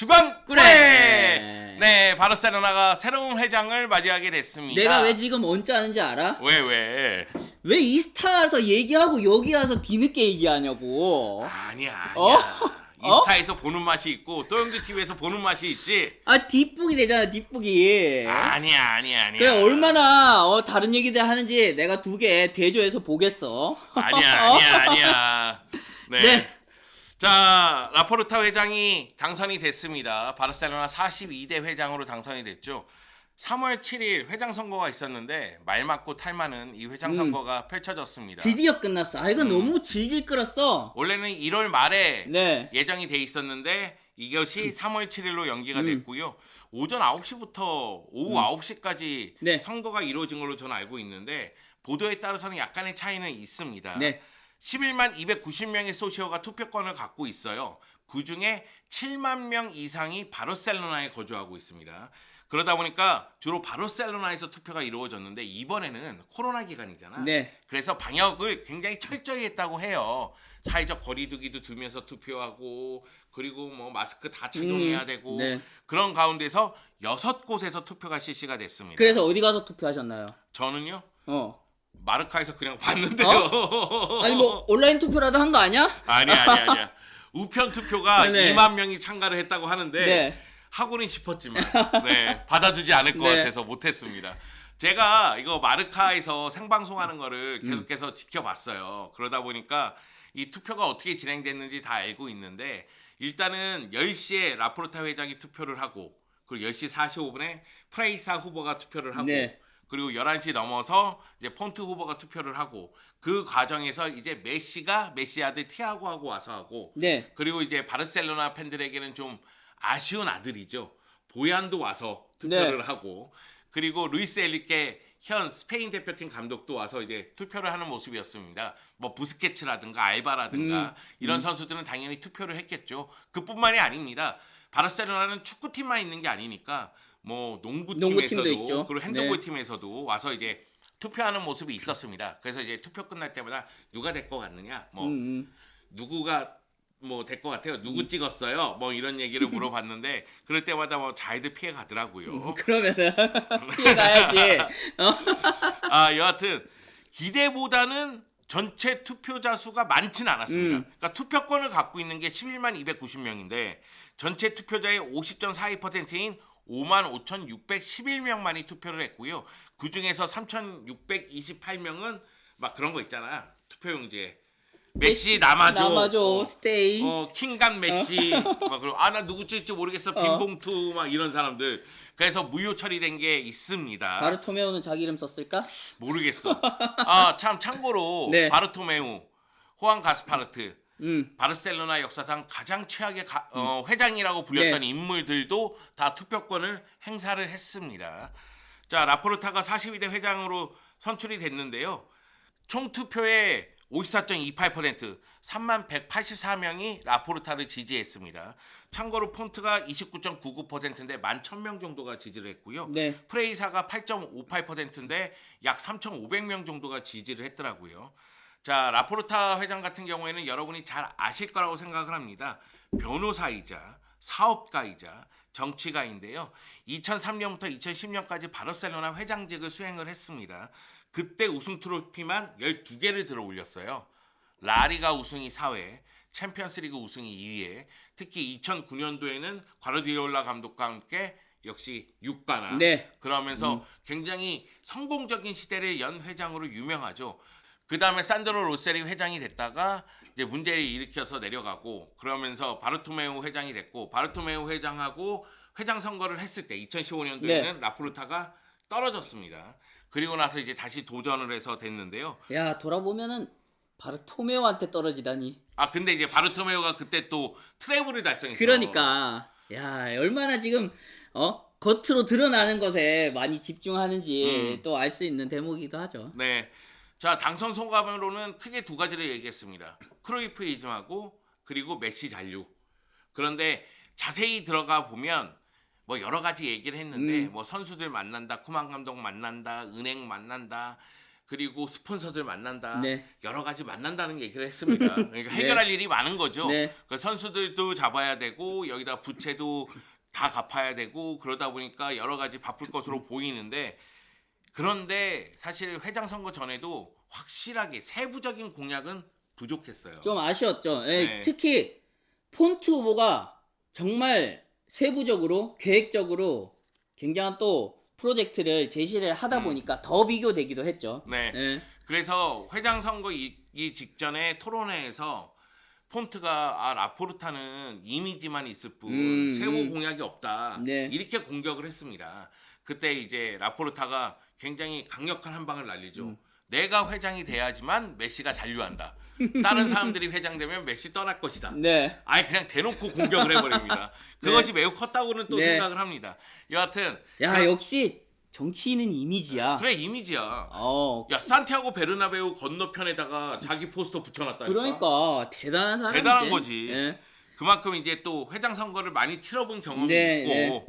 주간 꾸레! 꾸레. 네, 바르셀로나가 새로운 회장을 맞이하게 됐습니다. 내가 왜 지금 언짢 하는지 알아? 왜 왜? 왜 이스타 와서 얘기하고 여기 와서 뒤늦게 얘기하냐고. 아니야 아니야. 어? 이스타에서 보는 맛이 있고 또영주 TV에서 보는 맛이 있지. 아 뒷북이 되잖아 뒷북이. 아니야 아니야 아니야. 그래 얼마나 어, 다른 얘기들 하는지 내가 두 개 대조해서 보겠어. 아니야 아니야 아니야. 네. 네. 자 라포르타 회장이 당선이 됐습니다. 바르셀로나 42대 회장으로 당선이 됐죠. 3월 7일 회장 선거가 있었는데 말 맞고 탈 많은 이 회장 음. 선거가 펼쳐졌습니다. 드디어 끝났어. 아 이거 음. 너무 질질 끌었어. 원래는 1월 말에 네. 예정이 돼 있었는데 이것이 3월 7일로 연기가 음. 됐고요. 오전 9시부터 오후 9시까지 네. 선거가 이루어진 걸로 저는 알고 있는데 보도에 따라서는 약간의 차이는 있습니다. 네. 11만 290명의 소시오가 투표권을 갖고 있어요. 그 중에 7만 명 이상이 바르셀로나에 거주하고 있습니다. 그러다 보니까 주로 바르셀로나에서 투표가 이루어졌는데 이번에는 코로나 기간이잖아. 네. 그래서 방역을 굉장히 철저히 했다고 해요. 사회적 거리두기도 두면서 투표하고 그리고 뭐 마스크 다 착용해야 음, 되고 네. 그런 가운데서 여섯 곳에서 투표가 실시가 됐습니다. 그래서 어디 가서 투표하셨나요? 저는요 어. 마르카에서 그냥 봤는데요. 아니 뭐 온라인 투표라도 한 거 아니야? 아니 아니 아니야. 우편 투표가 네. 2만 명이 참가를 했다고 하는데 네. 하고는 싶었지만 네, 받아주지 않을 것 네. 같아서 못했습니다. 제가 이거 마르카에서 생방송하는 거를 음. 계속해서 지켜봤어요. 그러다 보니까 이 투표가 어떻게 진행됐는지 다 알고 있는데 일단은 10시에 라포르타 회장이 투표를 하고 그리고 10시 45분에 프레이사 후보가 투표를 하고 네. 그리고 11시 넘어서 이제 폰트 후보가 투표를 하고 그 과정에서 이제 메시가 메시 아들 티아고 하고 와서 하고 네. 그리고 이제 바르셀로나 팬들에게는 좀 아쉬운 아들이죠. 보얀도 와서 투표를 네. 하고 그리고 루이스 엘리케 현 스페인 대표팀 감독도 와서 이제 투표를 하는 모습이었습니다. 뭐 부스케츠라든가 알바라든가 음, 이런 선수들은 당연히 투표를 했겠죠. 그뿐만이 아닙니다. 바르셀로나는 축구팀만 있는 게 아니니까 뭐 농구팀도 농구팀에서도 있죠. 그리고 핸드볼 팀에서도 와서 이제 투표하는 모습이 있었습니다. 그래서 이제 투표 끝날 때마다 누가 될 것 같느냐, 뭐 음, 음. 누구가 뭐 될 것 같아요. 누구 찍었어요? 뭐 이런 얘기를 물어봤는데 그럴 때마다 뭐 잘들 피해 가더라고요. 그러면은 피해 가야지. 어? 아 여하튼 기대보다는 전체 투표자 수가 많지는 않았습니다. 음. 그러니까 투표권을 갖고 있는 게 11만 290명인데 전체 투표자의 50.42%인 5만 5,611명만이 투표를 했고요. 그 중에서 3,628명은 막 그런 거 있잖아. 투표용지에 메시 남아줘. 남아줘. 어, 스테이. 어 킹간 메시 막 그리고 아나 누구 찍을지 모르겠어 빈봉투 막 이런 사람들 그래서 무효 처리된 게 있습니다. 바르토메오는 자기 이름 썼을까? 모르겠어. 아 참 참고로 네. 바르토메우, 호안 가스파르트, 음. 바르셀로나 역사상 가장 최악의 가- 어, 회장이라고 불렸던 네. 인물들도 다 투표권을 행사를 했습니다. 자 라포르타가 42대 회장으로 선출이 됐는데요. 총 투표의 54.28% 3만 184명이 라포르타를 지지했습니다. 참고로 폰트가 29.99%인데 1만 1000명 정도가 지지를 했고요. 네. 프레이사가 8.58%인데 약 3,500명 정도가 지지를 했더라고요. 자, 라포르타 회장 같은 경우에는 여러분이 잘 아실 거라고 생각을 합니다. 변호사이자 사업가이자 정치가인데요. 2003년부터 2010년까지 바르셀로나 회장직을 수행을 했습니다. 그때 우승 트로피만 12개를 들어 올렸어요. 라리가 우승이 4회, 챔피언스리그 우승이 2회, 특히 2009년도에는 과르디올라 감독과 함께 역시 6관왕. 네. 그러면서 굉장히 성공적인 시대를 연 회장으로 유명하죠. 그 다음에 산드로 로세리 회장이 됐다가 이제 문제를 일으켜서 내려가고 그러면서 바르토메우 회장이 됐고 바르토메우 회장하고 회장 선거를 했을 때 2015년도에는 네. 라프루타가 떨어졌습니다. 그리고 나서 이제 다시 도전을 해서 됐는데요. 야 돌아보면은 바르토메오한테 떨어지다니. 아 근데 이제 바르토메우가 그때 또 트래블을 달성했어. 그러니까 야 얼마나 지금 어 겉으로 드러나는 것에 많이 집중하는지 음. 또알 수 있는 대목이기도 하죠. 네. 자, 당선 소감으로는 크게 두 가지를 얘기했습니다. 크로이프이즘하고 그리고 메시 잔류. 그런데 자세히 들어가 보면 뭐 여러 가지 얘기를 했는데 음. 뭐 선수들 만난다, 쿠만 감독 만난다, 은행 만난다, 그리고 스폰서들 만난다. 네. 여러 가지 만난다는 얘기를 했습니다. 그러니까 해결할 일이 많은 거죠. 네. 그 선수들도 잡아야 되고 여기다 부채도 다 갚아야 되고 그러다 보니까 여러 가지 바쁠 것으로 보이는데 그런데 사실 회장 선거 전에도 확실하게 세부적인 공약은 부족했어요. 좀 아쉬웠죠. 예, 네. 특히 폰트 후보가 정말 세부적으로 계획적으로 굉장한 또 프로젝트를 제시를 하다 보니까 더 비교되기도 했죠. 음. 네. 예. 그래서 회장 선거 이기 직전에 토론회에서 폰트가 아 라포르타는 이미지만 있을 뿐 음, 세부 음. 공약이 없다 네. 이렇게 공격을 했습니다. 그때 이제 라포르타가 굉장히 강력한 한 방을 날리죠. 음. 내가 회장이 돼야지만 메시가 잔류한다. 다른 사람들이 회장되면 메시 떠날 것이다. 네. 아예 그냥 대놓고 공격을 해버립니다. 그것이 매우 컸다고는 또 네. 생각을 합니다. 여하튼 야, 그- 역시 정치인은 이미지야. 그래 이미지야. 어. 야 산티아고 베르나베우 건너편에다가 자기 포스터 붙여놨다니까. 그러니까 대단한 사람이지. 대단한 거지. 예. 그만큼 이제 또 회장 선거를 많이 치러본 경험이 네, 있고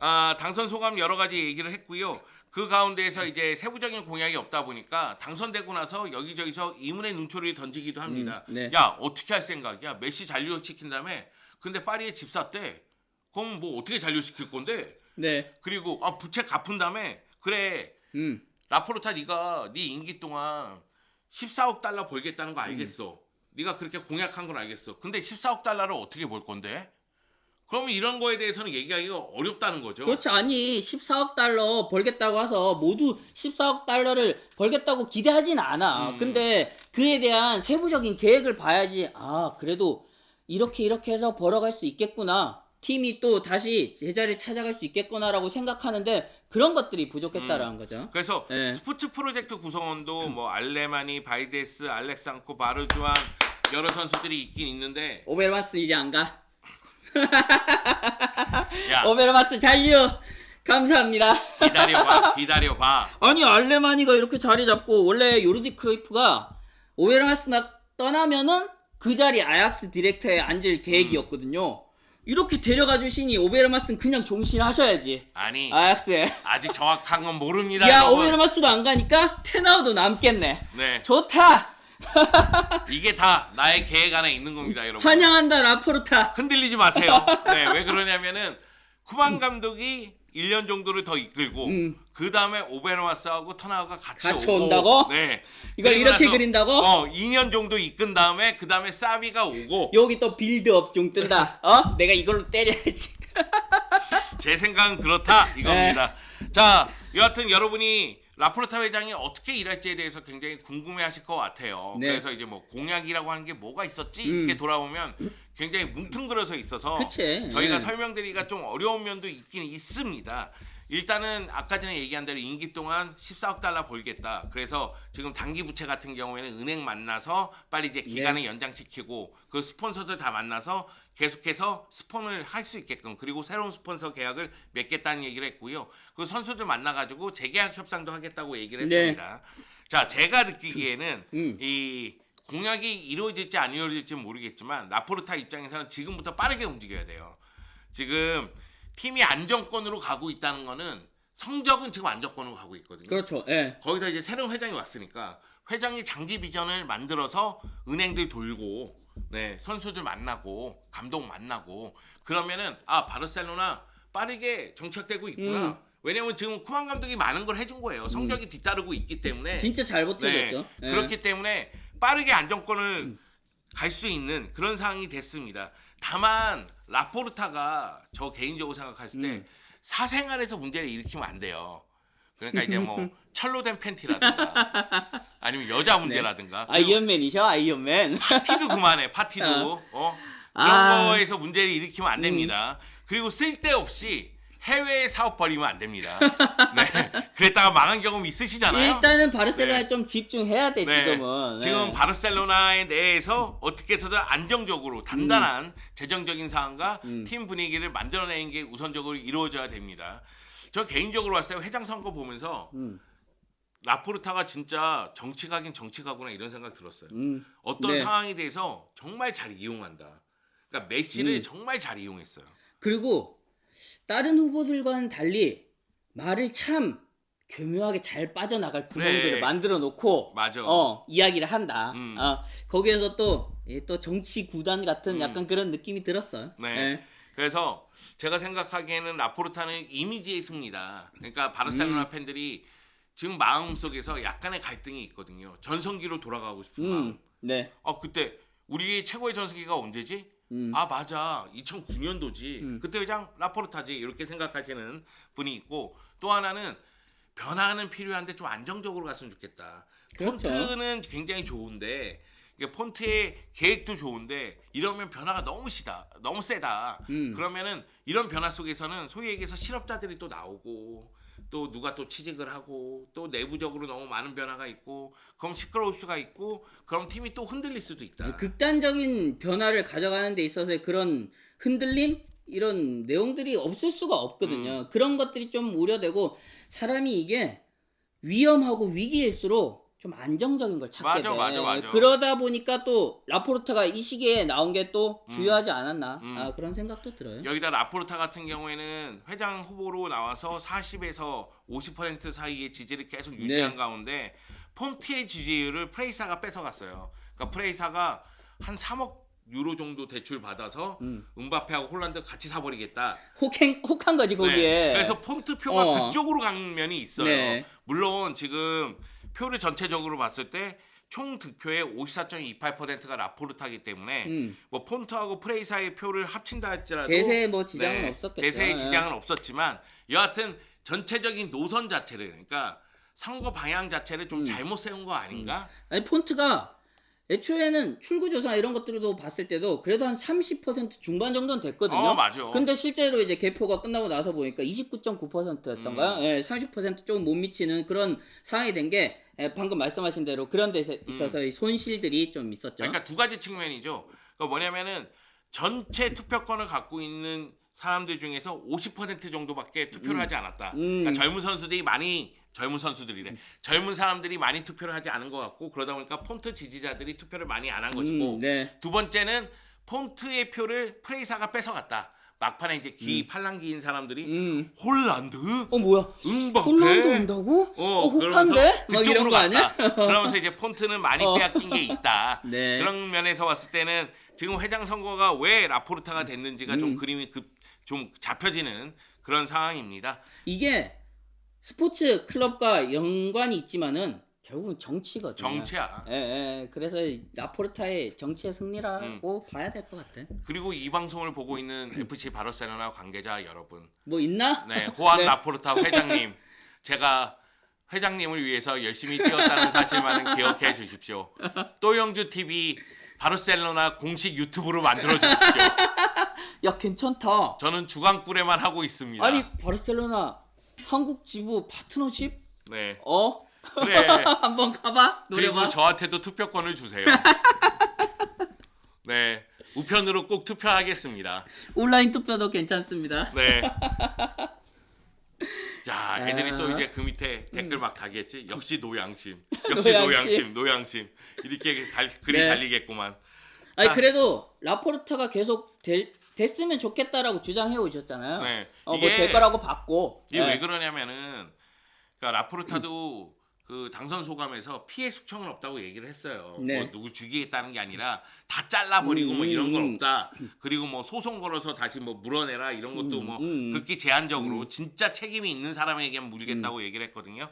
아, 당선 소감 여러 가지 얘기를 했고요. 그 가운데에서 이제 세부적인 공약이 없다 보니까 당선되고 나서 여기저기서 이문의 눈초리를 던지기도 합니다. 음, 네. 야 어떻게 할 생각이야? 메시 잔류시킨 다음에 근데 파리에 집 샀대. 그럼 뭐 어떻게 잔류시킬 건데? 네. 그리고 아 부채 갚은 다음에 그래 음. 라포르타 네가 네 임기 동안 14억 달러 벌겠다는 음. 거 알겠어. 네가 그렇게 공약한 건 알겠어. 근데 14억 달러를 어떻게 벌 건데? 그러면 이런 거에 대해서는 얘기하기가 어렵다는 거죠. 그렇지 아니 14억 달러 벌겠다고 해서 모두 14억 달러를 벌겠다고 기대하진 않아. 음. 근데 그에 대한 세부적인 계획을 봐야지. 아 그래도 이렇게 이렇게 해서 벌어갈 수 있겠구나. 팀이 또 다시 제자리를 찾아갈 수 있겠구나라고 생각하는데 그런 것들이 부족했다라는 거죠. 그래서 네. 스포츠 프로젝트 구성원도 뭐 알레마니, 바이데스, 알렉상코, 바르주안 여러 선수들이 있긴 있는데 오베르마스 이제 안 가. 야 오베르마스 잔류. 감사합니다. 기다려봐 기다려봐 아니 알레마니가 이렇게 자리 잡고 원래 요르디 크로이프가 오베르마스가 떠나면은 그 자리 아약스 디렉터에 앉을 계획이었거든요. 이렇게 데려가 주시니 오베르마스는 그냥 종신하셔야지. 아니 아약스에. 아직 정확한 건 모릅니다 야 여러분. 오베르마스도 안 가니까 테나우도 남겠네. 네 좋다. 이게 다 나의 계획 안에 있는 겁니다 여러분 환영한다 라포르타. 흔들리지 마세요. 네, 왜 그러냐면은 쿠만 감독이 1년 정도를 더 이끌고 음. 그 다음에 오베르마스하고 터나우가 같이, 같이 오고, 온다고? 네. 이걸 이렇게 나서, 그린다고? 어, 2년 정도 이끈 다음에 그 다음에 사비가 오고 여기 또 빌드업 중 뜬다. 어? 내가 이걸로 때려야지. 제 생각은 그렇다 이겁니다. 자, 여하튼 여러분이 라포르타 회장이 어떻게 일할지에 대해서 굉장히 궁금해하실 것 같아요. 네. 그래서 이제 뭐 공약이라고 하는 게 뭐가 있었지 음. 이렇게 돌아보면 굉장히 뭉퉁그려서 있어서 그치. 저희가 네. 설명드리기가 좀 어려운 면도 있긴 있습니다. 일단은 아까 전에 얘기한 대로 임기 동안 14억 달러 벌겠다. 그래서 지금 단기 부채 같은 경우에는 은행 만나서 빨리 이제 네. 기간을 연장시키고 그 스폰서들 다 만나서 계속해서 스폰을 할 수 있게끔 그리고 새로운 스폰서 계약을 맺겠다는 얘기를 했고요. 그 선수들 만나가지고 재계약 협상도 하겠다고 얘기를 네. 했습니다. 자, 제가 느끼기에는 음. 이 공약이 이루어질지 안 이루어질지 는 모르겠지만 라포르타 입장에서는 지금부터 빠르게 움직여야 돼요. 지금 팀이 안정권으로 가고 있다는 거는 성적은 지금 안정권으로 가고 있거든요. 그렇죠. 예. 거기다 이제 새로운 회장이 왔으니까 회장이 장기 비전을 만들어서 은행들 돌고 네, 선수들 만나고 감독 만나고 그러면은 아 바르셀로나 빠르게 정착되고 있구나. 음. 왜냐면 지금 쿠만 감독이 많은 걸 해준 거예요. 성적이 뒤따르고 있기 때문에 진짜 잘 버텨줬죠. 예. 네. 그렇기 때문에 빠르게 안정권을 갈 수 있는 그런 상황이 됐습니다. 다만 라포르타가 저 개인적으로 생각했을 때 음. 사생활에서 문제를 일으키면 안 돼요. 그러니까 이제 뭐 철로 된 팬티라든가 아니면 여자 문제라든가 그리고 아이언맨이셔 아이언맨. 파티도 그만해 파티도 어 그런 아. 거에서 문제를 일으키면 안 됩니다. 그리고 쓸데없이 해외에 사업 벌이면 안 됩니다. 네, 그랬다가 망한 경험 있으시잖아요. 일단은 바르셀로나에 네. 좀 집중해야 돼 네, 지금은. 네. 지금 바르셀로나에 대해서 어떻게 해서든 안정적으로 단단한 음. 재정적인 상황과 팀 분위기를 만들어내는 게 우선적으로 이루어져야 됩니다. 저 개인적으로 봤을 때 회장 선거 보면서 음. 라포르타가 진짜 정치가긴 정치가구나 이런 생각 들었어요. 음. 어떤 네. 상황에 대해서 정말 잘 이용한다. 그러니까 메시를 음. 정말 잘 이용했어요. 그리고 다른 후보들과는 달리 말을 참 교묘하게 잘 빠져나갈 그래. 구멍들을 만들어 놓고 맞아. 어 이야기를 한다. 음. 어, 거기에서 또, 예, 또 정치 구단 같은 음. 약간 그런 느낌이 들었어요. 네. 예. 그래서 제가 생각하기에는 라포르타는 이미지의 승리다. 그러니까 바르셀로나 음. 팬들이 지금 마음 속에서 약간의 갈등이 있거든요. 전성기로 돌아가고 싶은 마음. 음, 네. 아 그때 우리 최고의 전성기가 언제지? 음. 아 맞아 2009년도지. 그때 그냥 라포르타지 이렇게 생각하시는 분이 있고 또 하나는 변화는 필요한데 좀 안정적으로 갔으면 좋겠다. 그렇죠. 폰트는 굉장히 좋은데 이게 폰트의 계획도 좋은데 이러면 변화가 너무 시다 너무 세다. 음. 그러면은 이런 변화 속에서는 소위 얘기해서 실업자들이 또 나오고 또 누가 또 취직을 하고 또 내부적으로 너무 많은 변화가 있고 그럼 시끄러울 수가 있고 그럼 팀이 또 흔들릴 수도 있다. 그 극단적인 변화를 가져가는 데 있어서의 그런 흔들림 이런 내용들이 없을 수가 없거든요. 음. 그런 것들이 좀 우려되고 사람이 이게 위험하고 위기일수록 좀 안정적인 걸 찾게 맞아, 돼. 맞아, 맞아. 그러다 보니까 또 라포르타가 이 시기에 나온 게또 음. 주요하지 않았나 음. 아, 그런 생각도 들어요. 여기다 라포르타 같은 경우에는 회장 후보로 나와서 40에서 50% 사이의 지지를 계속 유지한 네. 가운데 폰트의 지지율을 프레이사가 뺏어갔어요. 그러니까 프레이사가 한 3억 유로 정도 대출 받아서 음. 음바페하고 홀란드 같이 사버리겠다. 혹행 혹한 거지 거기에. 네. 그래서 폰트 표가 어. 그쪽으로 간 면이 있어요. 네. 물론 지금 표를 전체적으로 봤을 때 총 득표의 54.28%가 라포르타기 때문에 음. 뭐 폰트하고 프레이사의 표를 합친다 할지라도 대세에 뭐 지장은 네, 없었겠죠. 대세에 예. 지장은 없었지만 여하튼 전체적인 노선 자체를 그러니까 선거 방향 자체를 음. 좀 잘못 세운 거 아닌가? 아니 폰트가 애초에는 출구조사 이런 것들도 봤을 때도 그래도 한 30% 중반 정도는 됐거든요. 어, 맞아. 근데 실제로 이제 개표가 끝나고 나서 보니까 29.9%였던가요? 음. 예, 30% 조금 못 미치는 그런 상황이 된 게 방금 말씀하신 대로 그런 데 있어서 이 손실들이 좀 있었죠. 음. 그러니까 두 가지 측면이죠. 그러니까 뭐냐면은 전체 투표권을 갖고 있는 사람들 중에서 50% 정도밖에 투표를 하지 않았다. 음. 그러니까 젊은 선수들이 많이 젊은 선수들이래. 젊은 사람들이 많이 투표를 하지 않은 것 같고 그러다 보니까 폰트 지지자들이 투표를 많이 안 한 것이고 음, 네. 두 번째는 폰트의 표를 프레이사가 뺏어갔다. 막판에 이제 기 팔랑기인 사람들이 음. 홀란드, 어 뭐야? 음바페, 홀란드 온다고? 어, 그러면서 혹한데? 막 이런 그쪽으로 거 아니야? 그러면서 이제 폰트는 많이 어. 빼앗긴 게 있다. 네. 그런 면에서 봤을 때는 지금 회장 선거가 왜 라포르타가 됐는지가 좀 음. 그림이 급, 좀 잡혀지는 그런 상황입니다. 이게 스포츠 클럽과 연관이 있지만은 결국은 정치거든요. 정치야. 예, 예. 그래서 이 라포르타의 정치의 승리라고 봐야 될 것 같아. 그리고 이 방송을 보고 있는 FC 바르셀로나 관계자 여러분, 뭐 있나? 네 호안 네. 라포르타 회장님, 제가 회장님을 위해서 열심히 뛰었다는 사실만은 기억해 주십시오. 또영주 TV 바르셀로나 공식 유튜브로 만들어 주십시오. 야 괜찮다. 저는 주간꿀에만 하고 있습니다. 아니 바르셀로나 한국 지부 파트너십? 네. 어? 그래. 한번 가봐. 그리고 노려봐. 저한테도 투표권을 주세요. 네. 우편으로 꼭 투표하겠습니다. 온라인 투표도 괜찮습니다. 네. 자, 애들이 또 아. 이제 그 밑에 댓글 막 달겠지. 역시 노양심. 역시 노양심. 노양심, 노양심. 이렇게 달, 글이 네. 달리겠구만. 아니 자. 그래도 라포르타가 계속 될, 됐으면 좋겠다라고 주장해 오셨잖아요. 네. 어, 이게- 뭐될 거라고 봤고. 이게 네. 왜 그러냐면은 그러니까 라포르타도 그 당선 소감에서 피해 숙청은 없다고 얘기를 했어요. 네. 뭐 누구 죽이겠다는 게 아니라 다 잘라버리고 뭐 음, 이런 건 음. 없다. 그리고 뭐 소송 걸어서 다시 뭐 물어내라 이런 것도 뭐 음. 극히 제한적으로 진짜 책임이 있는 사람에게만 물겠다고 음. 얘기를 했거든요.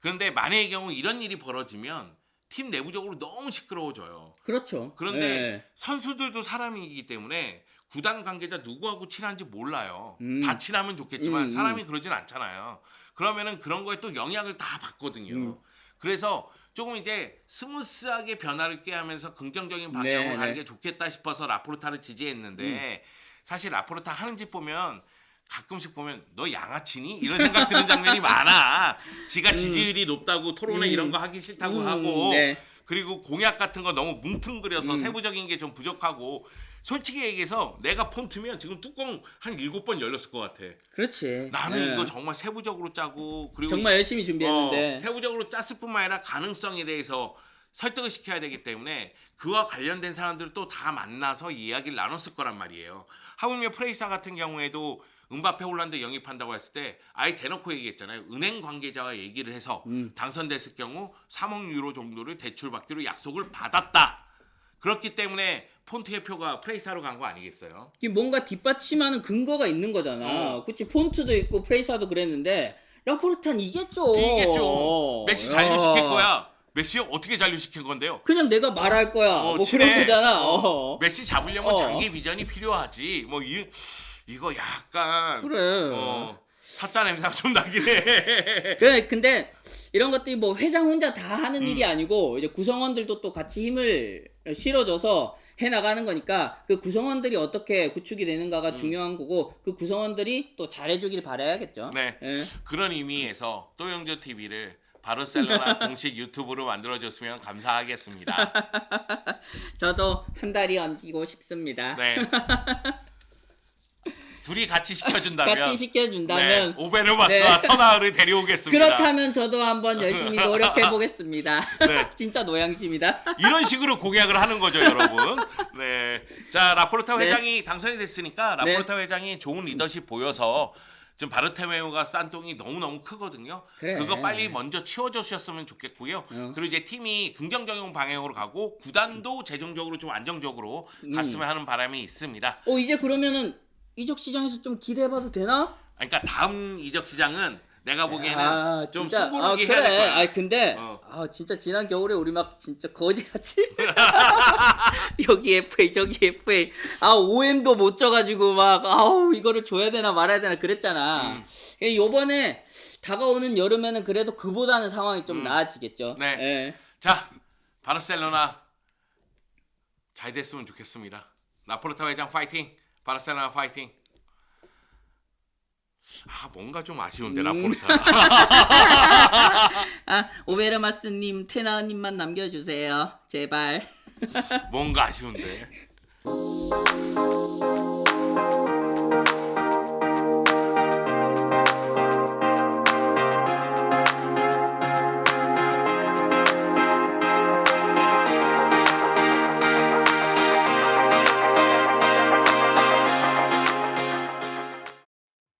그런데 만약의 경우 이런 일이 벌어지면 팀 내부적으로 너무 시끄러워져요. 그렇죠. 그런데 네. 선수들도 사람이기 때문에 구단 관계자 누구하고 친한지 몰라요. 음. 다 친하면 좋겠지만 음, 사람이 그러진 않잖아요. 그러면은 그런 거에 또 영향을 다 받거든요. 음. 그래서 조금 이제 스무스하게 변화를 꾀하면서 긍정적인 방향으로 네, 가는 네. 게 좋겠다 싶어서 라포르타를 지지했는데 사실 라포르타 하는 짓 보면 가끔씩 보면 너 양아치니 이런 생각 드는 장면이 많아. 지가 지지율이 높다고 토론회 음. 이런 거 하기 싫다고 음, 하고 네. 그리고 공약 같은 거 너무 뭉퉁그려서 음. 세부적인 게 좀 부족하고 솔직히 얘기해서 내가 폰트면 지금 뚜껑 한 일곱 번 열렸을 것 같아. 그렇지. 나는 네. 이거 정말 세부적으로 짜고 그리고 정말 열심히 준비했는데. 어, 세부적으로 짰을 뿐만 아니라 가능성에 대해서 설득을 시켜야 되기 때문에 그와 관련된 사람들을 또 다 만나서 이야기를 나눴을 거란 말이에요. 하물며 프레이사 같은 경우에도 은바페 홀란드 영입한다고 했을 때 아예 대놓고 얘기했잖아요. 은행 관계자와 얘기를 해서 당선됐을 경우 3억 유로 정도를 대출받기로 약속을 받았다. 그렇기 때문에 폰트의 표가 프레이사로 간 거 아니겠어요? 이게 뭔가 뒷받침하는 근거가 있는 거잖아. 어. 그치 폰트도 있고 프레이사도 그랬는데 라포르탄 이겠죠. 이겠죠. 메시 잔류시킬 야. 거야. 메시 어떻게 잔류시킨 건데요? 그냥 내가 말할 거야. 어, 뭐 친해. 그런 거잖아. 어. 어. 메시 잡으려면 어. 장기 비전이 필요하지. 뭐 이, 이거 약간 그래. 어, 사짜 냄새가 좀 나긴 해. 그래 근데 이런 것들이 뭐 회장 혼자 다 하는 음. 일이 아니고 이제 구성원들도 또 같이 힘을 실어줘서 해 나가는 거니까 그 구성원들이 어떻게 구축이 되는가가 중요한 거고 그 구성원들이 또 잘해주길 바라야겠죠. 음. 네. 예. 그런 의미에서 또 영조 TV를 바르셀로나 공식 유튜브로 만들어줬으면 감사하겠습니다. 저도 한 다리 얹고 싶습니다. 네. 둘이 같이 시켜준다면 같이 시켜준다면 네, 오베르마스와 네. 터나를 데려오겠습니다. 그렇다면 저도 한번 열심히 노력해 보겠습니다. 네. 진짜 노양심이다. 이런 식으로 공약을 하는 거죠, 여러분. 네. 자, 라포르타 네. 회장이 당선이 됐으니까 라포르타 회장이 좋은 리더십 보여서 지금 바르테메오가 싼 똥이 너무너무 크거든요. 그래. 그거 빨리 먼저 치워주셨으면 좋겠고요. 어. 그리고 이제 팀이 긍정적인 방향으로 가고 구단도 재정적으로 좀 안정적으로 음. 갔으면 하는 바람이 있습니다. 어 이제 그러면은 이적 시장에서 좀 기대해봐도 되나? 그러니까 다음 이적 시장은 내가 보기에는 아, 좀 진짜. 승부르기 아, 해야 될 거야. 아 근데 어. 아 진짜 지난 겨울에 우리 막 진짜 거지같이 여기 FA 저기 FA 아 OM도 못 져가지고 막 아우 이거를 줘야 되나 말아야 되나 그랬잖아. 음. 예, 요번에 다가오는 여름에는 그래도 그보다는 상황이 좀 나아지겠죠. 음. 네. 예. 자, 바르셀로나 잘 됐으면 좋겠습니다. 라포르타 회장 파이팅. 바르셀로나 파이팅. 아, 뭔가 좀 아쉬운데 음. 라포르타. 아 오베르마스님 테나님만 남겨주세요. 제발. 뭔가 아쉬운데.